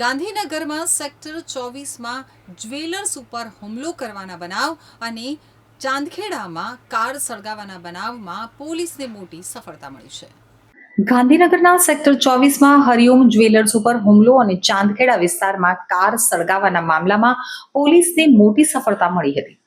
ગાંધીનગરમાં સેક્ટર ચોવીસમાં જ્વેલર્સ ઉપર હુમલો કરવાના બનાવ અને ચાંદખેડામાં કાર સળગાવવાના બનાવમાં પોલીસને મોટી સફળતા મળી છે. ગાંધીનગરના સેક્ટર ચોવીસમાં હરિઓમ જ્વેલર્સ ઉપર હુમલો અને ચાંદખેડા વિસ્તારમાં કાર સળગાવવાના મામલામાં પોલીસને મોટી સફળતા મળી હતી.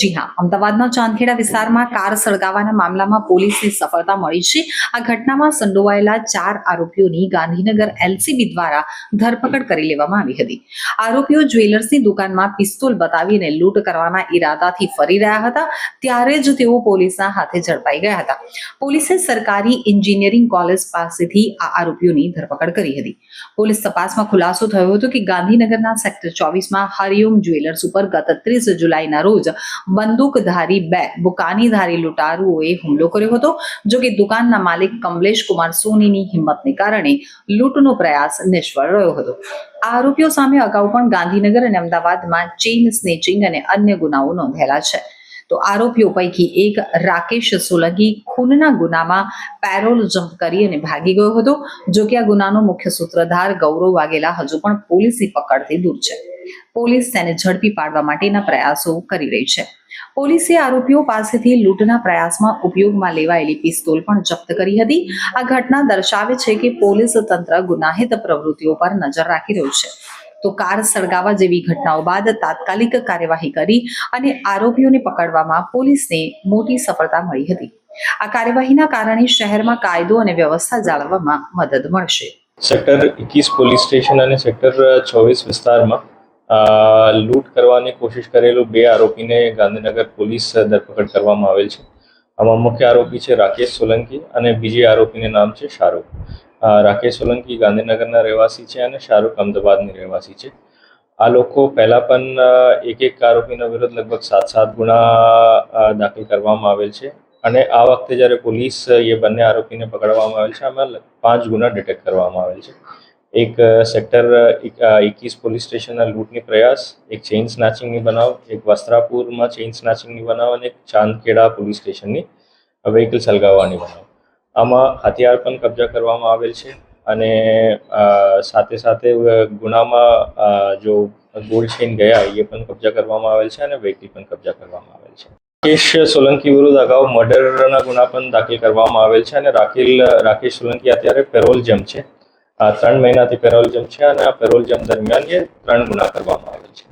જી હા, અમદાવાદના ચાંદખેડા વિસ્તારમાં કાર સળગાવવાના મામલામાં પોલીસને સફળતા મળી છે. આ ઘટનામાં સંડોવાયેલા ચાર આરોપીઓની ગાંધીનગર એલસીબી દ્વારા ધરપકડ કરી લેવામાં આવી હતી. આરોપીઓ જ્વેલર્સની દુકાનમાં પિસ્તોલ બતાવીને લૂંટ કરવાના ઈરાદાથી ફરી રહ્યા હતા, ત્યારે જ તેઓ પોલીસના હાથે ઝડપાઈ ગયા હતા. પોલીસે સરકારી એન્જિનિયરિંગ કોલેજ પાસેથી આ આરોપીઓની ધરપકડ કરી હતી. પોલીસ તપાસમાં ખુલાસો થયો હતો કે ગાંધીનગરના સેક્ટર ચોવીસમાં હરિઓમ જ્વેલર્સ ઉપર ગત ત્રીસ જુલાઈના રોજ બંદૂકધારી બે, બુકાનીધારી લૂંટારુઓએ હુમલો કર્યો હતો, જો કે દુકાનના માલિક કમલેશ કુમાર સોનીની હિંમતને કારણે લૂંટનો પ્રયાસ નિષ્ફળ રહ્યો હતો. આરોપીઓ સામે અગાઉ પણ ગાંધીનગર અને અમદાવાદમાં ચેઇન સ્નેચિંગ અને અન્ય ગુનાઓ નોંધેલા છે. તો આરોપીઓ પૈકી એક રાકેશ સોલંકી ખૂનના ગુનામાં પેરોલ જમ્પ કરી અને ભાગી ગયો હતો. જો કે આ ગુનાનો મુખ્ય સૂત્રધાર ગૌરવ વાઘેલા હજુ પણ પોલીસની પકડથી દૂર છે. પોલીસ તેને ઝડપી પાડવા માટેના પ્રયાસો કરી રહી છે. પોલીસે આરોપીઓ પાસેથી લૂંટના પ્રયાસમાં ઉપયોગમાં લેવાયેલી પિસ્તોલ પણ જપ્ત કરી હતી. આ ઘટના દર્શાવે છે કે પોલીસ તંત્ર ગુનાહિત પ્રવૃત્તિઓ પર નજર રાખી રહ્યું છે. તો કાર સળગાવા જેવી ઘટનાઓ બાદ તાત્કાલિક કાર્યવાહી કરી અને આરોપીઓને પકડવામાં પોલીસને મોટી સફળતા મળી હતી. આ કાર્યવાહીના કારણે શહેરમાં કાયદો અને વ્યવસ્થા જાળવવામાં મદદ મળશે. સેક્ટર એકવીસ પોલીસ સ્ટેશન અને સેક્ટર ચોવીસ વિસ્તારમાં લૂંટ કરવાની કોશિશ કરેલું બે આરોપીને ગાંધીનગર પોલીસ ધરપકડ કરવામાં આવેલ છે. આમાં મુખ્ય આરોપી છે રાકેશ સોલંકી અને બીજી આરોપીનું નામ છે શાહરૂખ. રાકેશ સોલંકી ગાંધીનગરના રહેવાસી છે અને શાહરૂખ અમદાવાદની રહેવાસી છે. આ લોકો પહેલા પણ એક એક આરોપીનો વિરોધ લગભગ સાત સાત ગુના દાખલ કરવામાં આવેલ છે અને આ વખતે જ્યારે પોલીસ એ બંને આરોપીને પકડવામાં આવેલ છે, આમાં પાંચ ગુના ડિટેક્ટ કરવામાં આવેલ છે. એક સેક્ટર એકવીસ પોલીસ સ્ટેશનના લૂંટની પ્રયાસ, એક ચેઇન સ્નાચિંગની બનાવ, એક વસ્ત્રાપુરમાં ચેઇન સ્નાચિંગની બનાવ અને એક ચાંદખેડા પોલીસ સ્ટેશનની વ્હીકલ સળગાવવાની બનાવ. આમાં હથિયાર પણ કબજા કરવામાં આવેલ છે અને સાથે સાથે ગુનામાં જો ગોલ્ડ ચેઇન ગયા એ પણ કબજા કરવામાં આવેલ છે અને વ્હીકલ પણ કબજા કરવામાં આવેલ છે. રાકેશ સોલંકી વિરુદ્ધ અગાઉ મર્ડરના ગુના પણ દાખલ કરવામાં આવેલ છે અને રાખેલ રાકેશ સોલંકી અત્યારે પેરોલ જેમ છે. આ ત્રણ મહિનાથી પેરોલ જમ છે અને આ પેરોલ જમ દરમિયાન એ ત્રણ ગુના કરવામાં આવે છે.